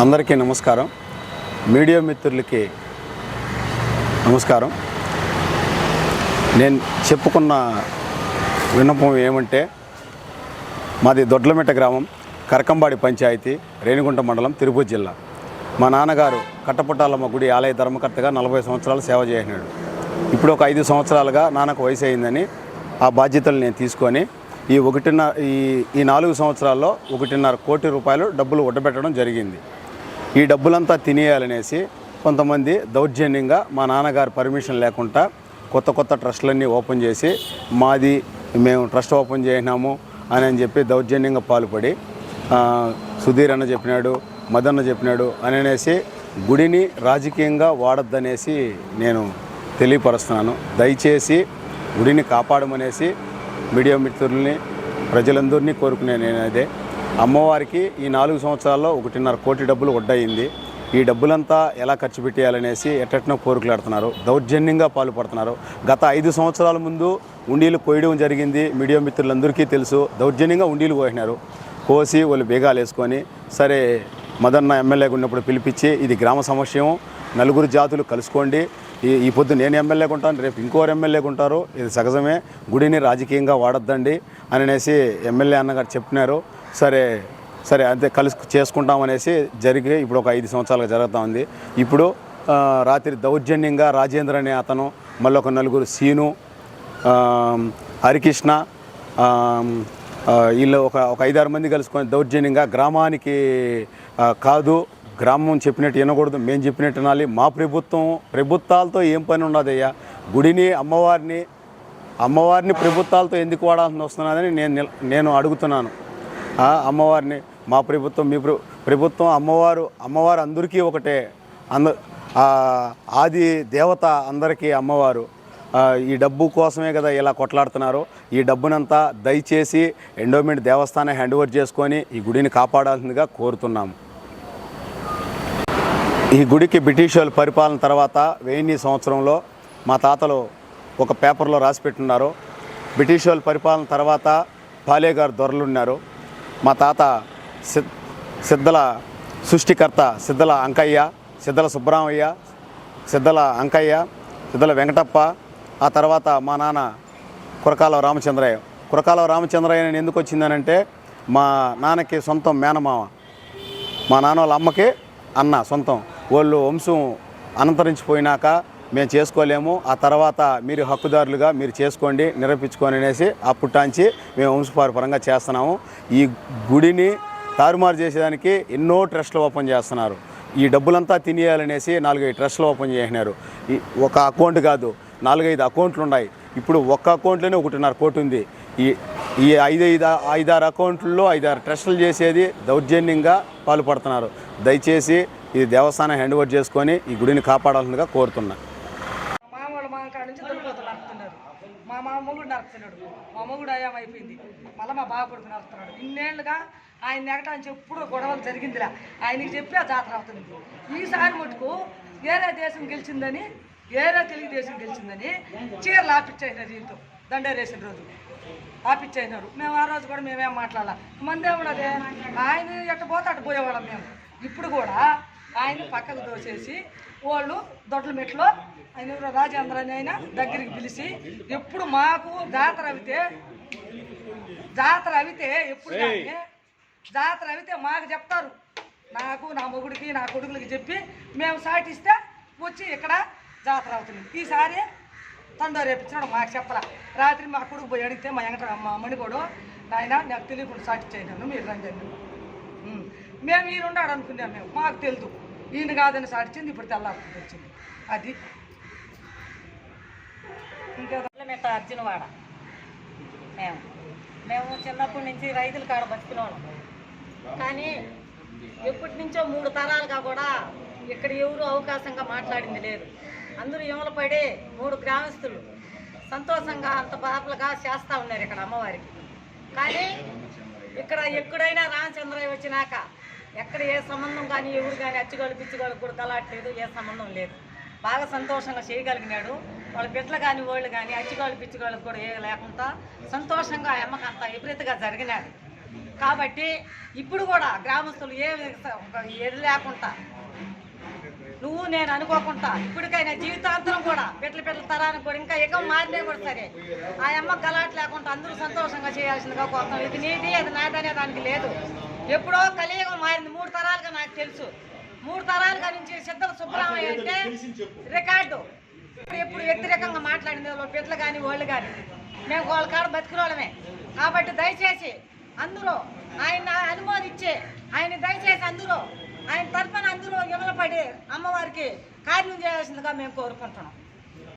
అందరికీ నమస్కారం. మీడియా మిత్రులకి నమస్కారం. నేను చెప్పుకున్న విన్నపం ఏమంటే మాది దొడ్లమిట్ట గ్రామం కరకంబాడి పంచాయతీ రేణిగుంట మండలం తిరుపతి జిల్లా. మా నాన్నగారు కట్టపుట్టాలమ్మ గుడి ఆలయ ధర్మకర్తగా నలభై సంవత్సరాలు సేవ చేసినాడు. ఇప్పుడు ఒక ఐదు సంవత్సరాలుగా నాన్నకు వయసు అయిందని ఆ బాధ్యతలు నేను తీసుకొని ఈ ఒకటిన్నర ఈ ఈ నాలుగు సంవత్సరాల్లో ఒకటిన్నర కోటి రూపాయలు డబ్బులు ఒడ్డబెట్టడం జరిగింది. ఈ డబ్బులంతా తినేయాలనేసి కొంతమంది దౌర్జన్యంగా మా నాన్నగారు పర్మిషన్ లేకుండా కొత్త కొత్త ట్రస్టులన్నీ ఓపెన్ చేసి మాది మేము ట్రస్ట్ ఓపెన్ చేసినాము అని అని చెప్పి దౌర్జన్యంగా పాల్పడి సుధీర్ అన్న చెప్పినాడు మదన్న చెప్పినాడు అని అనేసి గుడిని రాజకీయంగా వాడద్దనేసి నేను తెలియపరుస్తున్నాను. దయచేసి గుడిని కాపాడమనేసి మీడియా మిత్రుల్ని ప్రజలందరినీ కోరుకునే నేను అదే అమ్మవారికి ఈ నాలుగు సంవత్సరాల్లో ఒకటిన్నర కోటి డబ్బులు వడ్డయింది. ఈ డబ్బులంతా ఎలా ఖర్చు పెట్టేయాలనేసి ఎట్టెట్నో కోరికలాడుతున్నారు. దౌర్జన్యంగా పాల్పడుతున్నారు. గత ఐదు సంవత్సరాల ముందు ఉండీలు కోయడం జరిగింది. మీడియా మిత్రులందరికీ తెలుసు. దౌర్జన్యంగా ఉండీలు కోసినారు. కోసి వాళ్ళు బేగాలు వేసుకొని సరే మదన్న ఎమ్మెల్యేగా ఉన్నప్పుడు పిలిపించి ఇది గ్రామ సమస్యం నలుగురు జాతులు కలుసుకోండి. ఈ ఈ పొద్దు నేను ఎమ్మెల్యేగా ఉంటాను రేపు ఇంకోరు ఎమ్మెల్యేగా ఉంటారు. ఇది సహజమే. గుడిని రాజకీయంగా వాడొద్దండి అని అనేసి ఎమ్మెల్యే అన్నగారు చెప్పినారు. సరే సరే అంతే కలిసి చేసుకుంటామనేసి జరిగి ఇప్పుడు ఒక ఐదు సంవత్సరాలుగా జరుగుతూ ఉంది. ఇప్పుడు రాత్రి దౌర్జన్యంగా రాజేంద్ర అనే అతను మళ్ళీ ఒక నలుగురు సీను హరికృష్ణ వీళ్ళు ఒక ఒక ఐదారు మంది కలుసుకొని దౌర్జన్యంగా గ్రామానికి కాదు గ్రామం చెప్పినట్టు వినకూడదు మేము చెప్పినట్టు వినాలి. మా ప్రభుత్వం ప్రభుత్వాలతో ఏం పని ఉండదయ్యా? గుడిని అమ్మవారిని అమ్మవారిని ప్రభుత్వాలతో ఎందుకు వాడాల్సి వస్తున్నదని నేను నేను అడుగుతున్నాను. అమ్మవారిని మా ప్రభుత్వం మీ ప్రభుత్వం అమ్మవారు అమ్మవారు అందరికీ ఒకటే. అంద ఆది దేవత అందరికీ అమ్మవారు. ఈ డబ్బు కోసమే కదా ఇలా కొట్లాడుతున్నారు. ఈ డబ్బునంతా దయచేసి ఎండోమెంట్ దేవస్థానం హ్యాండ్ ఓవర్ చేసుకొని ఈ గుడిని కాపాడాల్సిందిగా కోరుతున్నాము. ఈ గుడికి బ్రిటిష్ వాళ్ళు పరిపాలన తర్వాత వెయ్యి సంవత్సరంలో మా తాతలు ఒక పేపర్లో రాసి పెట్టున్నారు. బ్రిటిష్ వాళ్ళ పరిపాలన తర్వాత పాలేగారు దొరలున్నారు. మా తాత సిద్ సిద్ధల సృష్టికర్త సిద్ధల అంకయ్య సిద్ధల సుబ్బరామయ్య సిద్ధల అంకయ్య సిద్ధల వెంకటప్ప ఆ తర్వాత మా నాన్న కురకాల రామచంద్రయ్య. కురకాల రామచంద్రయ్య నేను ఎందుకు వచ్చిందనంటే మా నాన్నకి సొంతం మేనమామ. మా నాన్న వాళ్ళ అమ్మకి అన్న సొంతం. వాళ్ళు వంశం అనంతరించిపోయినాక మేము చేసుకోలేము. ఆ తర్వాత మీరు హక్కుదారులుగా మీరు చేసుకోండి నిరూపించుకొని అనేసి అప్పుటాంచి మేము వంశపారపరంగా చేస్తున్నాము. ఈ గుడిని తారుమారు చేసేదానికి ఎన్నో ట్రస్టులు ఓపెన్ చేస్తున్నారు. ఈ డబ్బులంతా తినేయాలనేసి నాలుగైదు ట్రస్టులు ఓపెన్ చేసినారు. ఈ ఒక అకౌంట్ కాదు నాలుగైదు అకౌంట్లు ఉన్నాయి. ఇప్పుడు ఒక్క అకౌంట్లోనే ఒకటిన్నర కోటి ఉంది. ఈ ఈ ఐదైదు ఐదారు అకౌంట్లలో ఐదారు ట్రస్టులు చేసేది దౌర్జన్యంగా పాల్పడుతున్నారు. దయచేసి ఇది దేవస్థానం హ్యాండ్ ఓవర్ చేసుకొని ఈ గుడిని కాపాడాల్సిందిగా కోరుతున్నాను మా మామూలు మా కాడ నుంచి దుర్పోతులు నడుపుతున్నారు మా మా మొగుడు నడుపుతున్నాడు మా మొగుడు అయ్యాం అయిపోయింది మళ్ళీ మా బావ కొడుకు నడుపుతున్నాడు ఇన్నేళ్ళుగా ఆయన నెగటానికి ఎప్పుడు గొడవలు జరిగిందిలా. ఆయనకి చెప్పి ఆ జాతర అవుతుంది. ఈసారి మటుకు వేరే దేశం గెలిచిందని వేరే తెలుగుదేశం గెలిచిందని చీరలు ఆపిచ్చేసినారు దీంతో దండేరేసిన రోజు. ఆపిచ్చేసినారు. మేము ఆ రోజు కూడా మేమేం మాట్లాడాల. మందేమున్నదే ఆయన ఎట్ట పోతే అటు పోయేవాళ్ళం మేము. ఇప్పుడు కూడా ఆయన పక్కకు దోసేసి వాళ్ళు దొడ్ల మెట్లో ఆయన ఎవరో రాజేంద్ర అని ఆయన దగ్గరికి పిలిచి ఎప్పుడు మాకు జాతర అవితే జాతర అవితే ఎప్పుడు కానీ జాతర అవితే మాకు చెప్తారు. నాకు నా మొగుడికి నా కొడుకులకి చెప్పి మేము సాటిస్తే వచ్చి ఇక్కడ జాతర అవుతుంది. ఈసారి తండో రేపించినాడు మాకు చెప్పరా. రాత్రి మా కొడుకు పోయి అడిగితే మా వెంకట మా మణికోడు నాయన నాకు తెలియకుండా సాటి చేయను మీరు రండి. మేము ఉన్నాడు అనుకున్నాం మేము. మాకు తెలుసు ఈయన కాదని సాటించింది ఇప్పుడు తెల్లారి వచ్చింది. అది. ఇంకా మెట్ట అర్జునవాడ మేము. మేము చిన్నప్పటి నుంచి రైతుల కాడ బతికినోళ్ళం. కానీ ఎప్పటి నుంచో మూడు తరాలుగా కూడా ఇక్కడ ఎవరు అవకాశంగా మాట్లాడింది లేదు. అందరూ యమల పడి మూడు గ్రామస్తులు సంతోషంగా అంత బాపలుగా చేస్తూ ఉన్నారు ఇక్కడ అమ్మవారికి. కానీ ఇక్కడ ఎక్కడైనా రామచంద్రయ్య వచ్చినాక ఎక్కడ ఏ సంబంధం కానీ ఎవరు కానీ అచ్చుగోలు పిచ్చుగోలు కూడా గలాట్లేదు ఏ సంబంధం లేదు. బాగా సంతోషంగా చేయగలిగినాడు. వాళ్ళ బిడ్డలు కానీ వాళ్ళు కానీ అచ్చిగోళ్ళు పిచ్చిగోళ్ళకి కూడా ఏ లేకుండా సంతోషంగా ఆ అమ్మకి అంత విపరీతంగా జరిగినాడు కాబట్టి ఇప్పుడు కూడా గ్రామస్తులు ఏ ఎడు లేకుండా నువ్వు నేను అనుకోకుండా ఇప్పటికైనా జీవితాంతరం కూడా బిడ్డల బిడ్డల తరానికి కూడా ఇంకా ఎగం మారినా కూడా సరే ఆ అమ్మ గలాట్ లేకుండా అందరూ సంతోషంగా చేయాల్సిందిగా కోరుతాం ఇది నీది అది నాదనే దానికి లేదు. ఎప్పుడో కలియుగం మారింది. మూడు తరాలుగా నాకు తెలుసు. మూడు తరాలుగా నుంచి సిద్ధల సుబ్బరామయ్య అంటే రికార్డు. ఎప్పుడు వ్యతిరేకంగా మాట్లాడింది బిడ్డలు కానీ వాళ్ళు కానీ. మేము వాళ్ళ కాడ బతికినోళ్ళమే కాబట్టి దయచేసి అందరూ ఆయన అనుమోదించి ఆయన దయచేసి అందరూ ఆయన తరపున అందరూ ఇమలపడి అమ్మవారికి కార్యం చేయాల్సిందిగా మేము కోరుకుంటున్నాం.